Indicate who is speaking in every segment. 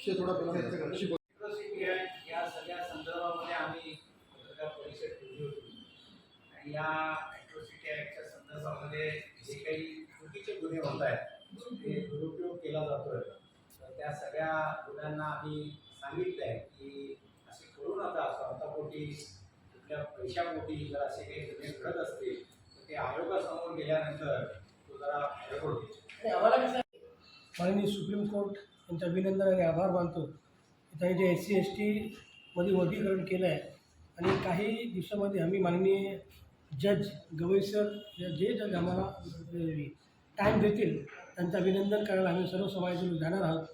Speaker 1: विषय थोडा
Speaker 2: या सगळ्या संदर्भामध्ये आम्ही पत्रकार परिषद ठेवली होती. आणि या ॲक्टच्या संदर्भामध्ये जे काही चुकीचे गुन्हे होत आहेत ते दुरुपयोग केला जातोय. तर त्या सगळ्या गुन्ह्यांना आम्ही सांगितलं आहे की असे करू नका. स्वार्थापोटी कुठल्या पैशापोटी जर असे काही गुन्हे घडत असतील तर ते आयोगासमोर गेल्यानंतर तो जरा
Speaker 3: माननीय सुप्रीम कोर्ट त्यांचं अभिनंदन आणि आभार मानतो. त्यांनी जे एस सी एस टीमध्ये वर्गीकरण केलं आहे आणि काही दिवसामध्ये आम्ही माननीय जज गवई सर जे जज आम्हाला टाईम देतील त्यांचं अभिनंदन करायला आम्ही सर्व समाजाचे जाणार आहोत.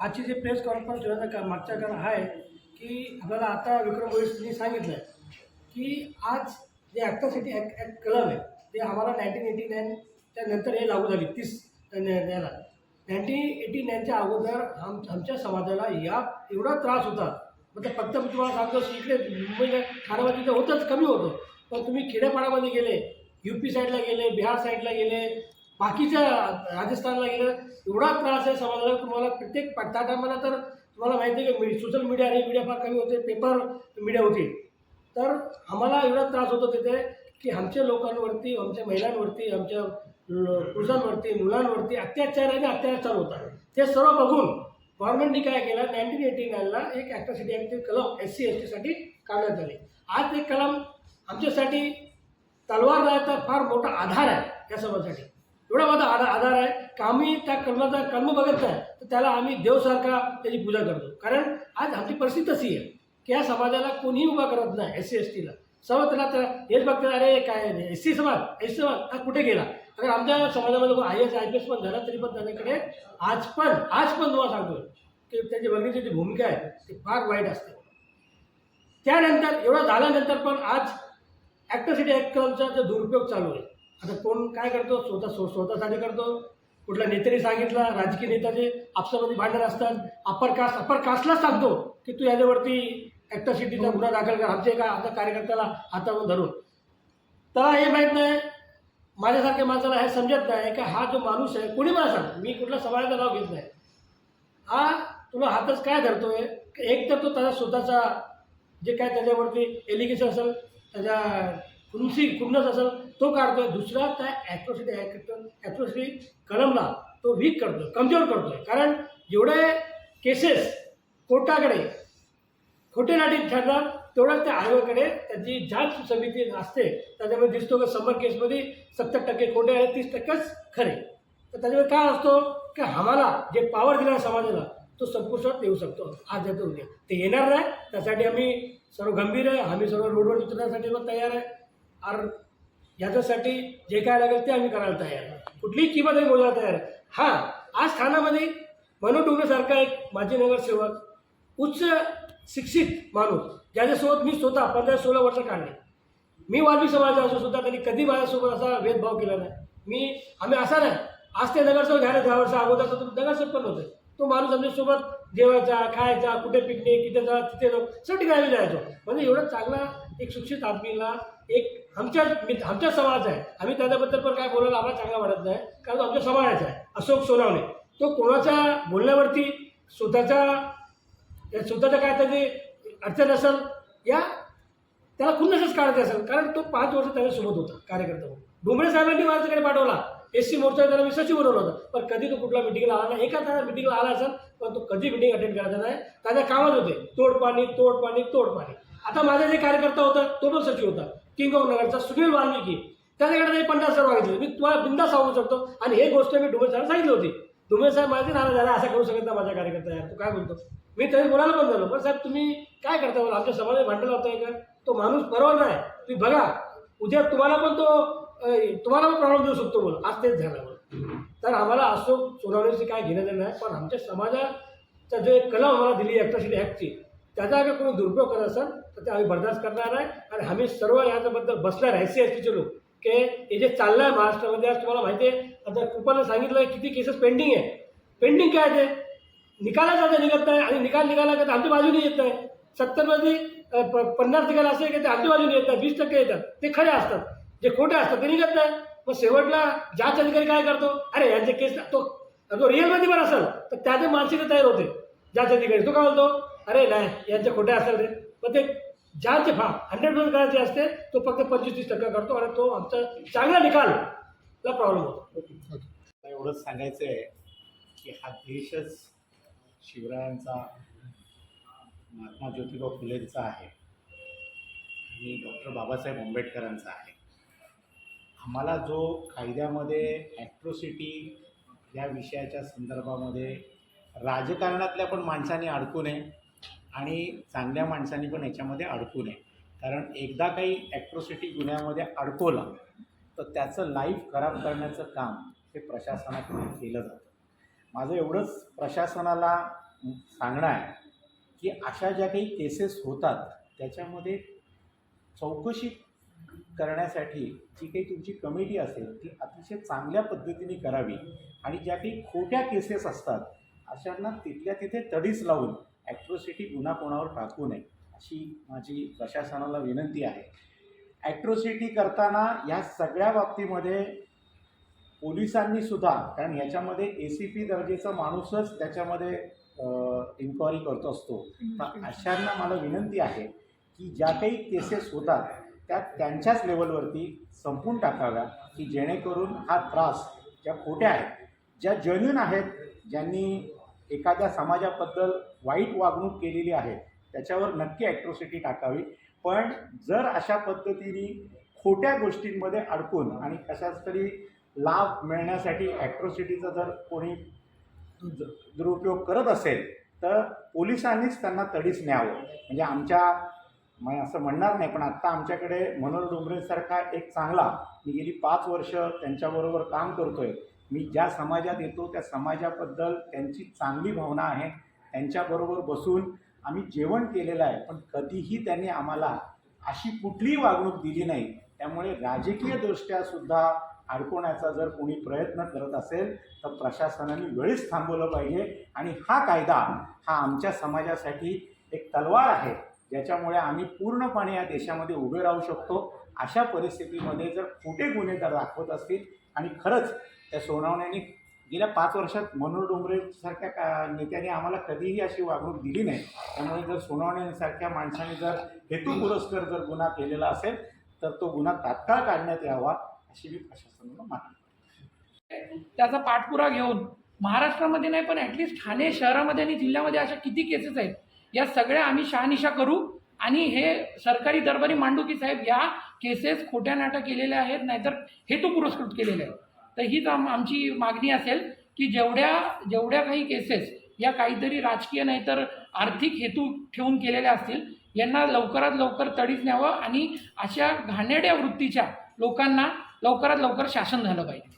Speaker 3: आजची जे प्रेस कॉन्फरन्स ठेवण्याचं का मागच्या कारण हा आहे की आपल्याला आता विक्रम गोयसनी सांगितलं आहे की आज जे ॲक्टरसिटी ॲक्ट ॲक्ट कलम आहे ते आम्हाला नाईन्टीन एटी नाईनच्या नंतर हे लागू झाली तीस याला नाईन्टीन एटी नाईनच्या अगोदर आम आमच्या समाजाला या एवढा त्रास होता. म्हणजे फक्त मी तुम्हाला सांगतो इकडे मुंबईला खाण्यामध्ये तर होतंच कमी होतं. पण तुम्ही खेड्यापाड्यामध्ये गेले यू पी साईडला गेले बिहार साईडला गेले बाकीच्या राजस्थानला गेले एवढा त्रास आहे समाजाला. तुम्हाला प्रत्येक त्या टायमाला तर तुम्हाला माहिती आहे की सोशल मीडिया आणि मीडिया फार कमी होते पेपर मीडिया होते. तर आम्हाला एवढा त्रास होतो तिथे की आमच्या लोकांवरती आमच्या महिलांवरती आमच्या पुरुषांवरती मुलांवरती अत्याचार आणि अत्याचार होता ते सर्व बघून गव्हर्नमेंटने काय केलं? नाईन्टीन एटी नाईनला एक ॲक्ट्रॉसिटी ॲक्टचे कलम एस सी एस टीसाठी काढण्यात आले. आज ते कलम आमच्यासाठी तलवार फार मोठा आधार आहे या समाजासाठी. एवढा मोठा आधार आधार आहे की आम्ही त्या कर्माचा कर्म बघत नाही तर त्याला आम्ही देवसारखा त्याची पूजा करतो. कारण आज आमची परिस्थिती तशी आहे की या समाजाला कोणीही उभा करत नाही एस सी एस टीला सर्व त्याला हेच बघतात अरे काय एस सी समाज एस सी समाज हा कुठे गेला? कारण आमच्या समाजामध्ये I S I P S पण झाला तरी पण त्यांच्याकडे आज पण आज पण तुम्हाला सांगतो की त्याची वर्गीची जी भूमिका आहे ती फार वाईट असते. त्यानंतर एवढं झाल्यानंतर पण आज ॲक्टरसिटी ॲक्ट कलमचा जो दुरुपयोग चालू आहे. आता कोण काय करतो? स्वतः स्व स्वतःसाठी करतो. कुठल्या नेत्याने सांगितलं राजकीय नेत्याचे आपसामध्ये भांडण असतात. अप्पर कास्ट अप्पर कास्टलाच सांगतो की तू याच्यावरती ॲक्टरसिटीचा गुन्हा दाखल कर. आमच्या एका आता कार्यकर्त्याला हातावर धरून. तर हे माहीत नाही. माझ्यासारख्या माणसाला हे समजत नाही का हा जो माणूस आहे कोणी मला सांग? मी कुठल्या समाजाचं नाव घेत नाही. हा तुला हातच काय धरतोय? एक तर तो त्याचा स्वतःचा जे काय त्याच्यावरती एलिगेशन असेल त्याच्या खुनसी खुन्नस असेल तो काढतोय. दुसरा त्या ॲट्रॉसिटी ॲट्रॉसिटी कलमला तो वीक करतोय कमजोर करतोय. कारण जेवढे केसेस कोर्टाकडे खोटे नाटी ठरणार तेवढंच त्या आयोगाकडे त्याची जाच समिती असते. त्याच्यामध्ये दिसतो की समर केसमध्ये सत्तर टक्के खोटे आहे तीस टक्केच खरे. तर त्याच्यामध्ये काय असतो की आम्हाला जे पॉवर दिला समाजाला तो संपुष्टात येऊ शकतो. आज येतो उद्या. ते येणार नाही. त्यासाठी आम्ही सर्व गंभीर आहे. आम्ही सर्व रोडवर उतरण्यासाठी पण तयार आहे. आर याच्यासाठी जे काय लागेल ते आम्ही करायला तयार आहे. कुठलीही किंमत आम्ही बोलायला तयार आहे. हां आज ठाण्यामध्ये मनोज डोंगरेसारखा एक माजी नगरसेवक उच्च शिक्षित माणूस ज्याच्यासोबत मी स्वतः पंधरा सोळा वर्ष काढले. मी वाल्मी समाजाचा असून सुद्धा त्यांनी कधी माझ्यासोबत असा भेदभाव केला नाही. मी आम्ही असा नाही. आज ते नगरसेवक झाले दहा वर्ष अगोदर तर नगरसेवक पण होते तो माणूस आमच्यासोबत जेवायचा खायचा कुठे पिकनिक तिथे जा तिथे जाऊ सगळं ठिकाणी जायचो. म्हणजे एवढा चांगला एक शिक्षित आदमीला एक आमच्या आमच्या समाज आहे. आम्ही त्याच्याबद्दल पण काय बोलायला आम्हाला चांगला वाटत नाही कारण तो आमच्या समाजाचा आहे. अशोक सोनावणे. तो कोणाच्या बोलण्यावरती स्वतःच्या या स्वतःच्या काय त्याची अडचण असेल या त्याला खुन्नसच काढायचं असेल कारण तो पाच वर्ष त्याच्यासोबत होता कार्यकर्ता म्हणून. डोंबरे साहेबांनी माझ्याकडे पाठवला. एस सी मोर्चा त्याला मी सचिव बनवलं होतं. पण कधी तो कुठला मिटिंगला आला नाही. एका त्याला मिटिंगला आला असेल पण तो कधी मिटिंग अटेंड करायचा नाही. त्याच्या कामच होते. तोडपाणी तोडपाणी तोडपाणी. आता माझा जे कार्यकर्ता होता तो पण सचिव होता. किंग ऑफ नगरचा सुनील वाल्मिकी. त्याच्याकडे ते पन्नास हजार मागितले मी तुम्हाला बिंदा सांगू शकतो. आणि हे गोष्ट मी डुबे साहेब सांगितली होती. डुबे साहेब माझे नाराज झाला असं करू शकत नाही माझ्या कार्यकर्ता यार. तू काय बोलतो मी तरी बोलायला पण झालो पण साहेब तुम्ही काय करता? बोला आमच्या समाजात भांडण होतंय का? तो माणूस बरोबर नाही. तुम्ही बघा उद्या तुम्हाला पण तो तुम्हाला पण प्रॉब्लेम देऊ शकतो बोल. आज तेच झालं बोल. तर आम्हाला अशोक सोनवण्याची काय घेणं देणं नाही पण आमच्या समाजाचा जो एक कलम आम्हाला दिली ॲक्ट्रॉसिटी ॲक्टची त्याचा अगर कोणी दुरुपयोग करत असेल तर ते आम्ही बर्दाश्त करणार आहे. आणि आम्ही सर्व याच्याबद्दल बसणार आहे सी एस टीचे लोक. की हे जे चाललं आहे महाराष्ट्रामध्ये आज तुम्हाला माहिती आहे आता कृपानं सांगितलं आहे किती केसेस पेंडिंग आहे. पेंडिंग काय आहे ते? निकालाच आता निघत नाही आणि निकाल निघाला का तर आमच्या बाजूने येत नाही. सत्तरमध्ये प- पन्नास निकाल असे की ते आमच्या बाजूने येत नाही वीस टक्के येतात. ते खरे असतात. जे खोटे असतात ते निघत नाही. मग शेवटला जाच अधिकारी काय करतो? अरे यांचे केस तो तो रिअलमध्ये पण असेल तर त्याचे मानसिक तयार होते. जाच अधिकारी तो काय बोलतो? अरे नाही यांचे खोटे असेल रे. मग ते ज्याचे फा हंड्रेड पर्सेंट करायचे असते तो फक्त पंचवीस तीस टक्का करतो आणि तो आमचा चांगला निकालला प्रॉब्लेम होतो.
Speaker 2: एवढंच सांगायचं आहे की हा देशच शिवरायांचा महात्मा ज्योतिबा फुलेंचा आहे. आणि डॉक्टर बाबासाहेब आंबेडकरांचा आहे. आम्हाला जो कायद्यामध्ये ॲट्रोसिटी या विषयाच्या संदर्भामध्ये राजकारणातल्या पण माणसांनी अडकू नये आणि चांगल्या माणसांनी पण याच्यामध्ये अडकू नये. कारण एकदा काही ॲट्रोसिटी गुन्ह्यामध्ये अडकवलं तर त्याचं लाईफ खराब करण्याचं काम हे प्रशासनाकडून केलं जातं. माझं एवढंच प्रशासनाला सांगणं आहे की अशा ज्या काही केसेस होतात त्याच्यामध्ये चौकशी करण्यासाठी जी काही तुमची कमिटी असेल ती अतिशय चांगल्या पद्धतीने करावी. आणि ज्या काही खोट्या केसेस असतात अशांना तिथल्या तिथे तडीच लावून ॲट्रोसिटी गुन्हा कोणावर टाकू नये अशी माझी प्रशासनाला विनंती आहे. ॲट्रोसिटी करताना या सगळ्या बाबतीमध्ये पोलिसांनी सुद्धा कारण याच्यामध्ये ए सी पी दर्जेचा माणूसच त्याच्यामध्ये इन्क्वायरी करत असतो. तर अशांना मला विनंती आहे की ज्या काही केसेस होतात त्या त्यांच्याच लेवलवरती संपून टाकाव्या की जेणेकरून हा त्रास ज्या खोट्या आहेत ज्या जेन्युन आहेत ज्यांनी एखाद्या समाजाबद्दल वाईट वागणूक केलेली आहे त्याच्यावर नक्की ॲट्रोसिटी टाकावी. पण जर अशा पद्धतीने खोट्या गोष्टींमध्ये अडकून आणि कशाच तरी लाभ मिळण्यासाठी ॲट्रॉसिटीचा जर कोणी दु- दुरुपयोग करत असेल तर पोलिसांनीच त्यांना तडीच न्यावं. म्हणजे आमच्या मी असं म्हणणार नाही पण आत्ता आमच्याकडे मनोहर डोंबरेसारखा एक चांगला मी गेली पाच वर्ष त्यांच्याबरोबर काम करतोय. मी ज्या समाजात येतो त्या समाजाबद्दल त्यांची चांगली भावना आहे. त्यांच्याबरोबर बसून आम्ही जेवण केलेलं आहे पण कधीही त्यांनी आम्हाला अशी कुठलीही वागणूक दिली नाही. त्यामुळे राजकीयदृष्ट्यासुद्धा अडकवण्याचा जर कोणी प्रयत्न करत असेल तर प्रशासनाने वेळीच थांबवलं पाहिजे. आणि हा कायदा हा आमच्या समाजासाठी एक तलवार आहे ज्याच्यामुळे आम्ही पूर्णपणे या देशामध्ये उभे राहू शकतो. अशा परिस्थितीमध्ये जर खोटे गुन्हे जर दाखवत असतील. आणि खरंच त्या सोनावण्याने गेल्या पाच वर्षात मनोहर डोंगरेसारख्या का नेत्याने आम्हाला कधीही अशी वागणूक दिली नाही. त्यामुळे जर सोनावण्यासारख्या माणसाने जर हेतुपुरस्कर जर गुन्हा केलेला असेल तर तो गुन्हा तात्काळ काढण्यात यावा. अशी मी प्रशासनाला मागणी
Speaker 1: त्याचा पाठपुरा घेऊन महाराष्ट्रामध्ये नाही पण ॲटलिस्ट ठाणे शहरामध्ये आणि जिल्ह्यामध्ये अशा किती केसेस आहेत या सगळ्या आम्ही शहानिशा करू. आणि हे सरकारी दरबारी मांडू की साहेब या केसेस खोट्या नाटक केलेल्या आहेत नाहीतर हेतू पुरस्कृत केलेले आहेत. तर हीच आम आमची मागणी असेल की जेवढ्या जेवढ्या काही केसेस या काहीतरी राजकीय नाहीतर आर्थिक हेतू ठेवून केलेल्या असतील यांना लवकरात लवकर तडीच न्यावं आणि अशा घाणेरड्या वृत्तीच्या लोकांना लवकरात लवकर शासन झालं पाहिजे.